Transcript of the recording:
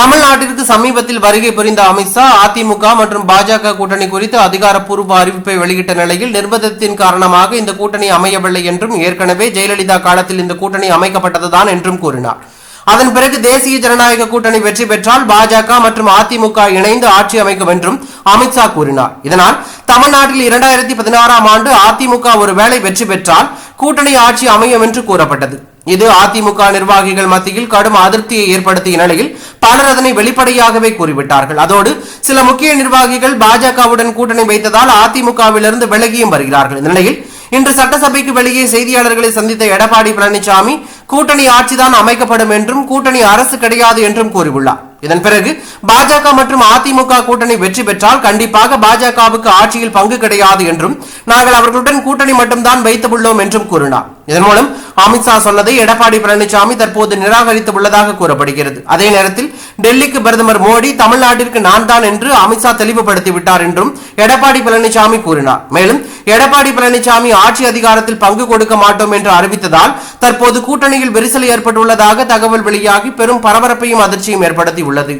தமிழ்நாட்டிற்கு சமீபத்தில் வருகை புரிந்த அமித்ஷா அதிமுக மற்றும் பாஜக கூட்டணி குறித்து அதிகாரப்பூர்வ அறிவிப்பை வெளியிட்ட நிலையில் நிர்பந்தத்தின் காரணமாக இந்த கூட்டணி அமையவில்லை என்றும் ஏற்கனவே ஜெயலலிதா காலத்தில் இந்த கூட்டணி அமைக்கப்பட்டதுதான் என்றும் கூறினார். அதன் பிறகு தேசிய ஜனநாயக கூட்டணி வெற்றி பெற்றால் பாஜக மற்றும் அதிமுக இணைந்து ஆட்சி அமைக்கும் என்றும் அமித்ஷா கூறினார். இதனால் தமிழ்நாட்டில் இரண்டாயிரத்தி பதினாறாம் ஆண்டு அதிமுக ஒருவேளை வெற்றி பெற்றால் கூட்டணி ஆட்சி அமையும் என்று கூறப்பட்டது. இது அதிமுக நிர்வாகிகள் மத்தியில் கடும் அதிருப்தியை ஏற்படுத்திய நிலையில் பலர் அதனை வெளிப்படையாகவே கூறிவிட்டார்கள். அதோடு சில முக்கிய நிர்வாகிகள் பாஜகவுடன் கூட்டணி வைத்ததால் அதிமுகவிலிருந்து விலகியும் வருகிறார்கள். இந்த நிலையில் இன்று சட்டசபைக்கு வெளியே செய்தியாளர்களை சந்தித்த எடப்பாடி பழனிசாமி கூட்டணி ஆட்சிதான் அமைக்கப்படும் என்றும் கூட்டணி அரசு கிடையாது என்றும் கூறியுள்ளார். இதன் பிறகு பாஜக மற்றும் அதிமுக கூட்டணி வெற்றி பெற்றால் கண்டிப்பாக பாஜகவுக்கு ஆட்சியில் பங்கு கிடையாது என்றும் நாங்கள் அவர்களுடன் கூட்டணி மட்டும்தான் வைத்துள்ளோம் என்றும் கூறினார். இதன் மூலம் அமித்ஷா சொன்னதை எடப்பாடி பழனிசாமி தற்போது நிராகரித்து உள்ளதாக கூறப்படுகிறது. அதே நேரத்தில் டெல்லிக்கு பிரதமர் மோடி தமிழ்நாட்டிற்கு நான் தான் என்று அமித்ஷா தெளிவுபடுத்தி விட்டார் என்றும் எடப்பாடி பழனிசாமி கூறினார். மேலும் எடப்பாடி பழனிசாமி ஆட்சி அதிகாரத்தில் பங்கு கொடுக்க மாட்டோம் என்று அறிவித்ததால் தற்போது கூட்டணியில் விரிசல் ஏற்பட்டுள்ளதாக தகவல் வெளியாகி பெரும் பரபரப்பையும் அதிர்ச்சியும் ஏற்படுத்தியுள்ளது.